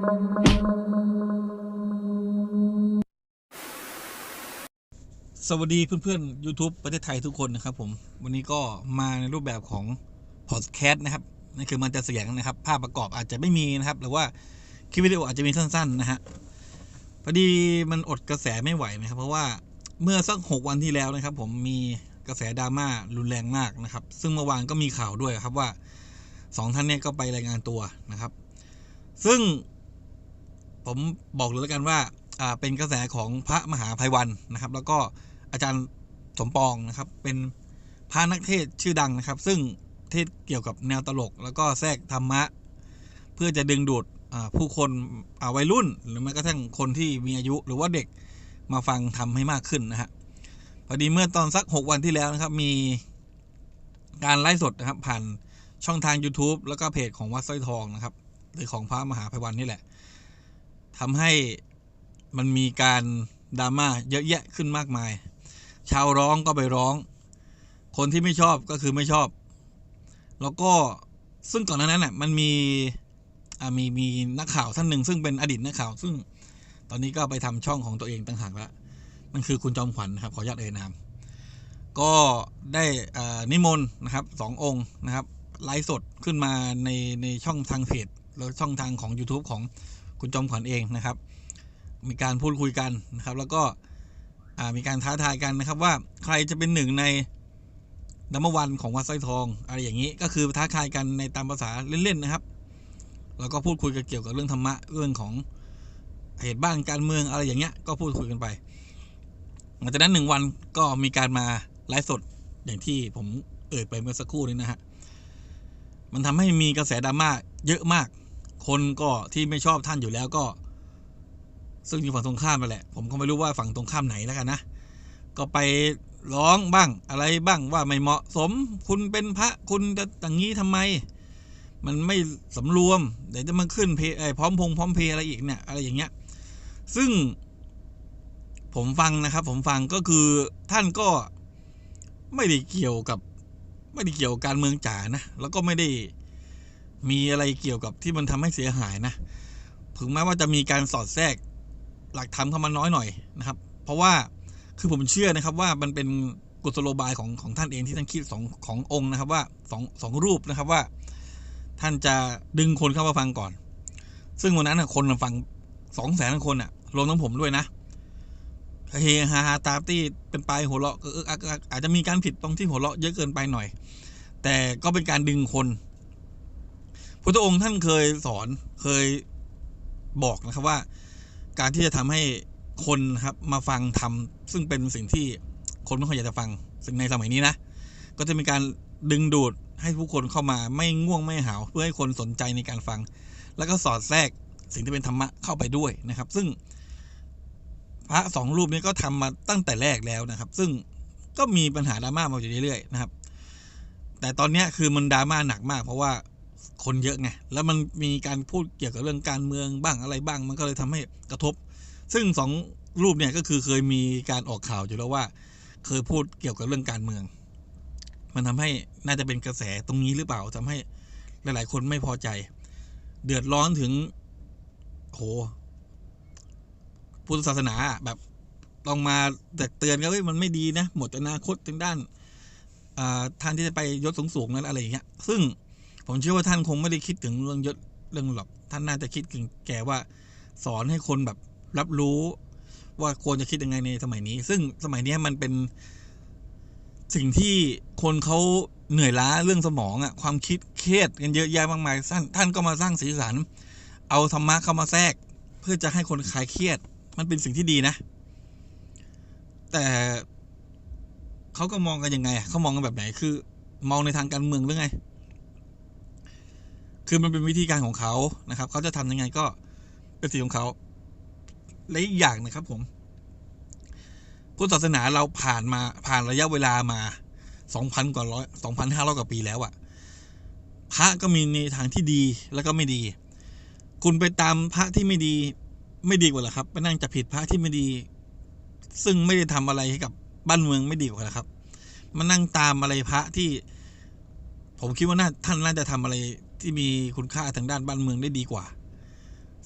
สวัสดีเพื่อนๆ YouTube ประเทศไทยทุกคนนะครับผม วันนี้ก็มาในรูปแบบของพอดแคสต์นะครับนั่นคือมันจะเสียงนะครับ ภาพประกอบอาจจะไม่มีนะครับ หรือว่าคลิปวิดีโออาจจะมีสั้นๆนะฮะพอดีมันอดกระแสไม่ไหวนะครับ เพราะว่าเมื่อสักหกวันที่แล้วนะครับ ผมมีกระแสดราม่ารุนแรงมากนะครับ ซึ่งเมื่อวานก็มีข่าวด้วยครับว่าสองท่านเนี่ยก็ไปรายงานตัวนะครับ ซึ่ง ผมบอกเลยแล้วกันว่าเป็นกระแสของพระมหาภัยวันนะครับ แล้วก็อาจารย์สมปองนะครับ เป็นพระนักเทศชื่อดังนะครับ ซึ่งเทศเกี่ยวกับแนวตลก แล้วก็แทรกธรรมะ เพื่อจะดึงดูดผู้คนวัยรุ่น หรือแม้กระทั่งคนที่มีอายุหรือว่าเด็กมาฟังทำให้มากขึ้นนะฮะพอดีเมื่อตอนสัก 6 วันที่แล้วนะครับ มีการไลฟ์สดนะครับ ผ่านช่องทาง YouTube แล้วก็เพจของวัดสร้อยทองนะครับหรือของพระมหาภัยวันนี่แหละ ทำให้มันมีการดราม่าเยอะแยะขึ้นมากมาย ชาวร้องก็ไปร้อง คนที่ไม่ชอบก็คือไม่ชอบ แล้วก็ซึ่งก่อนหน้านั้นน่ะมันมีมีมีนักข่าวท่านหนึ่งซึ่งเป็นอดีตนักข่าว ซึ่งตอนนี้ก็ไปทำช่องของตัวเองต่างหากแล้วมันคือคุณจอมขวัญนะครับขออนุญาตเอ่ยนาม ก็ได้นิมนต์นะครับสององค์นะครับไลฟ์สดขึ้นมาในในช่องทางเพจแล้วช่องทางของ YouTube ของ คุณจอมขวัญเองนะครับ มีการพูดคุยกันนะครับ แล้วก็มีการท้าทายกันนะครับว่าใครจะเป็นหนึ่งในดัมเบวันของวัดสร้อยทองอะไรอย่างนี้ก็คือท้าทายกันในตามภาษาเล่นๆนะครับ แล้วก็พูดคุยกันเกี่ยวกับเรื่องธรรมะเรื่องของเหตุบ้านการเมืองอะไรอย่างเงี้ยก็พูดคุยกันไปหลังจากนั้นหนึ่งวันก็มีการมาไลฟ์สดอย่างที่ผมเอ่ยไปเมื่อสักครู่นี้นะฮะมันทำให้มีกระแสดราม่าเยอะมาก คนก็ที่ไม่ชอบท่านอยู่แล้วก็ ซึ่งอยู่ฝั่งตรงข้ามไปแหละ ผมก็ไม่รู้ว่าฝั่งตรงข้ามไหนแล้วกันนะ ก็ไปร้องบ้างอะไรบ้างว่าไม่เหมาะสม คุณเป็นพระคุณจะอย่างนี้ทำไม มันไม่สำรวมเดี๋ยวจะมาขึ้นเพไอพร้อมพงพร้อมเพอะไรอีกเนี่ยอะไรอย่างเงี้ย ซึ่ง ผมฟังนะครับ ผมฟังก็คือท่านก็ไม่ได้เกี่ยวกับ ไม่ได้เกี่ยวกับการเมืองจ๋านะแล้วก็ไม่ได้ มีอะไรเกี่ยวกับที่มันทำให้เสียหายนะถึงแม้ว่าจะมีการสอดแทรกหลักธรรมเข้ามาน้อยหน่อยนะครับ เพราะว่าคือผมเชื่อนะครับว่ามันเป็นกุศโลบายของของท่านเองที่ท่านคิดสองขององค์นะครับว่าสองสองรูปนะครับว่า ท่านจะดึงคนเข้ามาฟังก่อน ซึ่งวันนั้นน่ะคนฟังสองแสนคนอะรวมทั้งผมด้วยนะเฮฮาฮาตาตี้เป็นปลายหัวเราะก็อาจจะมีการผิดตรงที่หัวเราะเยอะเกินไปหน่อย แต่ก็เป็นการดึงคน พุทธองค์ท่านเคยสอนเคยบอกนะครับว่า การที่จะทำให้คนครับมาฟังทำซึ่งเป็นสิ่งที่คนไม่ค่อยอยากจะฟัง ซึ่งในสมัยนี้นะ ก็จะมีการดึงดูดให้ผู้คนเข้ามาไม่ง่วงไม่หาวเพื่อให้คนสนใจในการฟัง แล้วก็สอดแทรกสิ่งที่เป็นธรรมะเข้าไปด้วยนะครับ ซึ่ง พระสองรูปนี้ก็ทำมาตั้งแต่แรกแล้วนะครับ ซึ่งก็มีปัญหาดราม่ามาอยู่เรื่อยๆนะครับ แต่ตอนนี้คือมันดราม่าหนักมาก เพราะว่า คนเยอะไงแล้วมันมีการพูดเกี่ยวกับเรื่องการเมืองบ้างอะไรบ้าง มันก็เลยทำให้กระทบ ซึ่งสองรูปเนี่ยก็คือเคยมีการออกข่าวอยู่แล้วว่า เคยพูดเกี่ยวกับเรื่องการเมือง มันทำให้น่าจะเป็นกระแสตรงนี้หรือเปล่าทำให้หลาย ๆ คนไม่พอใจ เดือดร้อนถึงโหพุทธศาสนาอะแบบต้องมาแต่เตือนกันว่ามันไม่ดีนะ หมดอนาคตทางด้านอ่าทานที่จะไปยศสูงๆนั้นอะไรอย่างเงี้ย ซึ่ง ผมเชื่อว่าท่านคงไม่ได้คิดถึงเรื่องยศเรื่องหรอกท่านน่าจะคิดถึงแก่ว่า สอนให้คนแบบรับรู้ว่าควรจะคิดยังไงในสมัยนี้ ซึ่งสมัยนี้มันเป็นสิ่งที่คนเขาเหนื่อยล้าเรื่องสมองอะความคิดเครียดกันเยอะแยะมากมายท่านท่านก็มาสร้างสีสัน เอาธรรมะเข้ามาแทรก เพื่อจะให้คนคลายเครียด มันเป็นสิ่งที่ดีนะ แต่เขาก็มองกันยังไงเขามองกันแบบไหนคือ มองในทางการเมืองหรือไง คือมันเป็นวิธีการของเขานะครับ เขาจะทำยังไงก็เป็นสิทธิของเขาและอีกอย่างนะครับ ผมพุทธศาสนาเราผ่านมาผ่านระยะเวลามาสองพันกว่าร้อยสองพันห้าร้อยกว่าปีแล้วอะพระก็มีในทางที่ดีแล้วก็ไม่ดี คุณไปตามพระที่ไม่ดี ไม่ดีกว่าเหรอครับไปนั่งจับผิดพระที่ไม่ดี ซึ่งไม่ได้ทำอะไรให้กับบ้านเมืองไม่ดีกว่าหรอครับมานั่งตามอะไรพระที่ ผมคิดว่าน่าท่านน่าจะทำอะไร ที่มีคุณค่าทางด้านบ้านเมืองได้ดีกว่า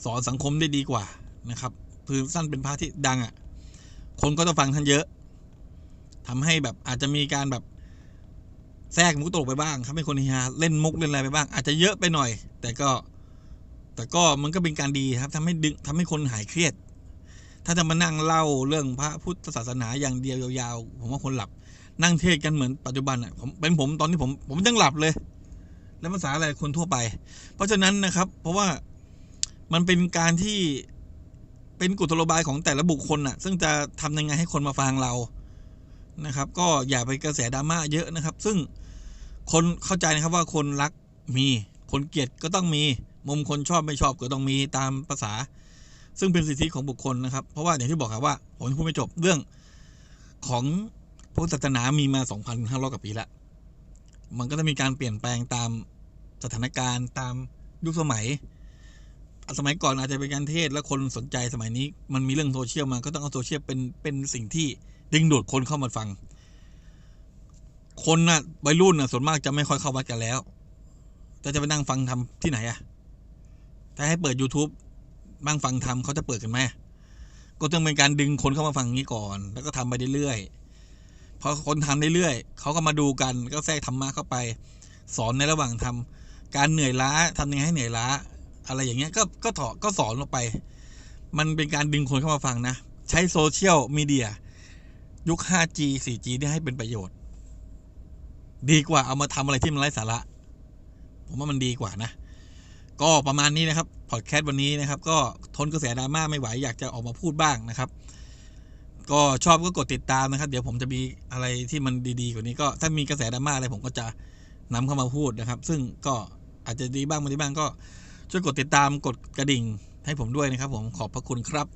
สอนสังคมได้ดีกว่านะครับคือสั้นเป็นพระที่ดังอะ่ะ คนก็จะฟังท่านเยอะทำให้แบบอาจจะมีการแบบแทรกมุกตลกไปบ้างครับให้คนฮาเล่นมุกเล่นอะไรไปบ้าง อาจจะเยอะไปหน่อย แต่ก็ แต่ก็มันก็เป็นการดีครับทำให้ดึงทำให้คนหายเครียด ถ้าจะมานั่งเล่าเรื่องพระพุทธศาสนาอย่างเดียวยาวๆผมว่าคนหลับ นั่งเทศกันเหมือนปัจจุบันอะผมเป็นผมตอนที่ผมผมยังหลับเลย แล้วภาษาอะไรคนทั่วไป เพราะฉะนั้นนะครับ เพราะว่ามันเป็นการที่เป็นกุศโลบายของแต่ละบุคคลน่ะ ซึ่งจะทำยังไงให้คนมาฟังเรานะครับ ก็อย่าไปกระแสดราม่าเยอะนะครับ ซึ่งคนเข้าใจนะครับว่าคนรักมีคนเกลียดก็ต้องมีมุมคนชอบไม่ชอบก็ต้องมีตามภาษา ซึ่งเป็นสิทธิของบุคคลนะครับ เพราะว่าอย่างที่บอกครับว่าผมพูดไม่จบเรื่องของพุทธศาสนามีมา 2,500กว่าปีแล้วมันก็จะมีการเปลี่ยนแปลงตาม สถานการณ์ตามยุคสมัย สมัยก่อนอาจจะเป็นการเทศแล้วคนสนใจสมัยนี้มันมีเรื่องโซเชียลมาก็ต้องเอาโซเชียลเป็นเป็นสิ่งที่ดึงดูดคนเข้ามาฟัง คนน่ะวัยรุ่นน่ะส่วนมากจะไม่ค่อยเข้าวัดกันแล้วแต่จะไปนั่งฟังทำที่ไหนอะถ้าให้เปิด YouTube บ้างฟังทำเขาจะเปิดกันไหมก็ต้องเป็นการดึงคนเข้ามาฟังนี้ก่อน แล้วก็ทำไปเรื่อยๆพอคนทำเรื่อยๆเขาก็มาดูกัน ก็แทรกธรรมะเข้าไป สอนในระหว่างทำ การเหนื่อยล้าทำยังไงให้เหนื่อยล้า อะไรอย่างเงี้ยก็ก็ถอก็สอนลงไป มันเป็นการดึงคนเข้ามาฟังนะ ใช้โซเชียลมีเดียยุค 5G 4G ได้ให้เป็นประโยชน์ ดีกว่าเอามาทำอะไรที่มันไร้สาระ ผมว่ามันดีกว่านะ ก็ประมาณนี้นะครับพอดแคสต์วันนี้นะครับ ก็ทนกระแสดราม่าไม่ไหวอยากจะออกมาพูดบ้างนะครับ ก็ชอบก็กดติดตามนะครับ เดี๋ยวผมจะมีอะไรที่มันดีๆกว่านี้ก็ถ้ามีกระแสดราม่าอะไรผมก็จะนำเข้ามาพูดนะครับ ซึ่งก็ อาจจะดีบ้างไม่ดีบ้างก็ช่วยกดติดตามกดกระดิ่งให้ผมด้วยนะครับผมขอบพระคุณครับ